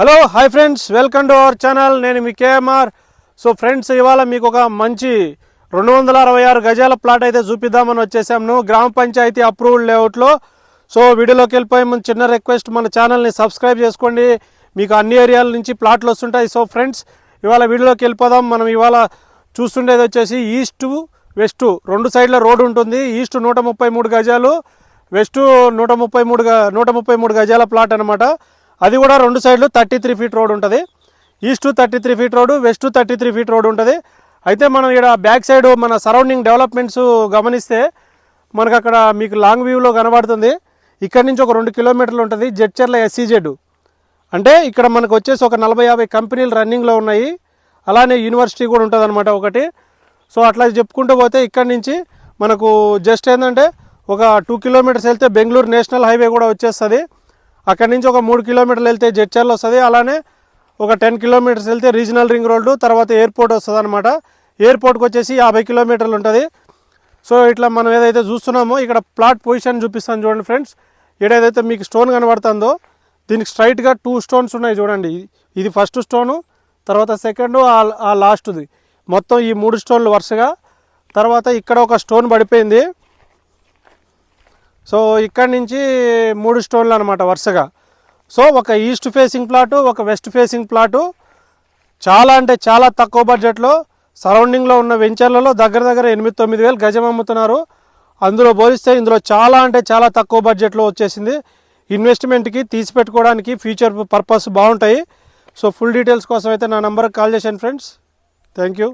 Hello hi friends welcome to our channel నేను మీ KMR. So friends ఇవాళ మీకు ఒక మంచి రెండు వందల అరవై ఆరు గజాల ప్లాట్ అయితే చూపిద్దామని వచ్చేసాము గ్రామ పంచాయతీ అప్రూవ్డ్ లేఅవుట్లో సో వీడియోలోకి వెళ్ళిపోయి ముందు చిన్న రిక్వెస్ట్ మన ఛానల్ని సబ్స్క్రైబ్ చేసుకోండి. మీకు అన్ని ఏరియాల నుంచి ప్లాట్లు వస్తుంటాయి. సో ఫ్రెండ్స్ ఇవాళ వీడియోలోకి వెళ్ళిపోదాం. మనం ఇవాళ చూస్తుండేది వచ్చేసి ఈస్ట్ వెస్ట్ రెండు సైడ్ల రోడ్డు ఉంటుంది. ఈస్ట్ నూట ముప్పై మూడు గజాలు వెస్ట్ నూట ముప్పై మూడు నూట ముప్పై మూడు గజాల ప్లాట్ అనమాట అది కూడా రెండు సైడ్లు థర్టీ త్రీ ఫీట్ రోడ్ ఉంటుంది. East thirty three feet road west thirty three feet road ఉంటుంది. అయితే మనం ఇక్కడ బ్యాక్ సైడ్ మన సరౌండింగ్ డెవలప్మెంట్స్ గమనిస్తే మనకు అక్కడ మీకు లాంగ్ వ్యూలో కనబడుతుంది. ఇక్కడ నుంచి ఒక రెండు కిలోమీటర్లు ఉంటుంది జడ్చర్ల ఎస్సీజెడ్ అంటే ఇక్కడ మనకు వచ్చేసి ఒక నలభై యాభై కంపెనీలు రన్నింగ్లో ఉన్నాయి. అలానే యూనివర్సిటీ కూడా ఉంటుంది అనమాట ఒకటి. సో అట్లా చెప్పుకుంటూ పోతే ఇక్కడ నుంచి మనకు జస్ట్ ఏంటంటే ఒక టూ కిలోమీటర్స్ వెళ్తే బెంగళూరు నేషనల్ హైవే కూడా వచ్చేస్తుంది. అక్కడి నుంచి ఒక మూడు కిలోమీటర్లు వెళ్తే జడ్చర్లు వస్తుంది అలానే ఒక టెన్ కిలోమీటర్స్ వెళ్తే రీజనల్ రింగ్ రోడ్డు తర్వాత ఎయిర్పోర్ట్ వస్తుంది అనమాట ఎయిర్పోర్ట్కి వచ్చేసి యాభై కిలోమీటర్లు ఉంటుంది. సో ఇట్లా మనం ఏదైతే చూస్తున్నామో ఇక్కడ ప్లాట్ పొజిషన్ చూపిస్తాను చూడండి ఫ్రెండ్స్. ఏదైతే మీకు స్టోన్ కనబడుతుందో దీనికి స్ట్రైట్గా టూ స్టోన్స్ ఉన్నాయి చూడండి. ఇది ఫస్ట్ స్టోను తర్వాత సెకండ్ ఆ లాస్ట్ది. మొత్తం ఈ మూడు స్టోన్లు వరుసగా. తర్వాత ఇక్కడ ఒక స్టోన్ పడిపోయింది. సో ఇక్కడ నుంచి మూడు స్టోన్లు అనమాట వరుసగా. సో ఒక ఈస్ట్ ఫేసింగ్ ప్లాటు ఒక వెస్ట్ ఫేసింగ్ ప్లాటు. చాలా అంటే చాలా తక్కువ బడ్జెట్లో సరౌండింగ్లో ఉన్న వెంచర్లలో దగ్గర దగ్గర ఎనిమిది తొమ్మిది వేలు గజం అమ్ముతున్నారు. అందులో పోలిస్తే ఇందులో చాలా అంటే చాలా తక్కువ బడ్జెట్లో వచ్చేసింది. ఇన్వెస్ట్మెంట్కి తీసి పెట్టుకోవడానికి ఫ్యూచర్ పర్పస్ బాగుంటాయి. సో ఫుల్ డీటెయిల్స్ కోసం అయితే నా నెంబర్కి కాల్ చేశాను ఫ్రెండ్స్. Thank you.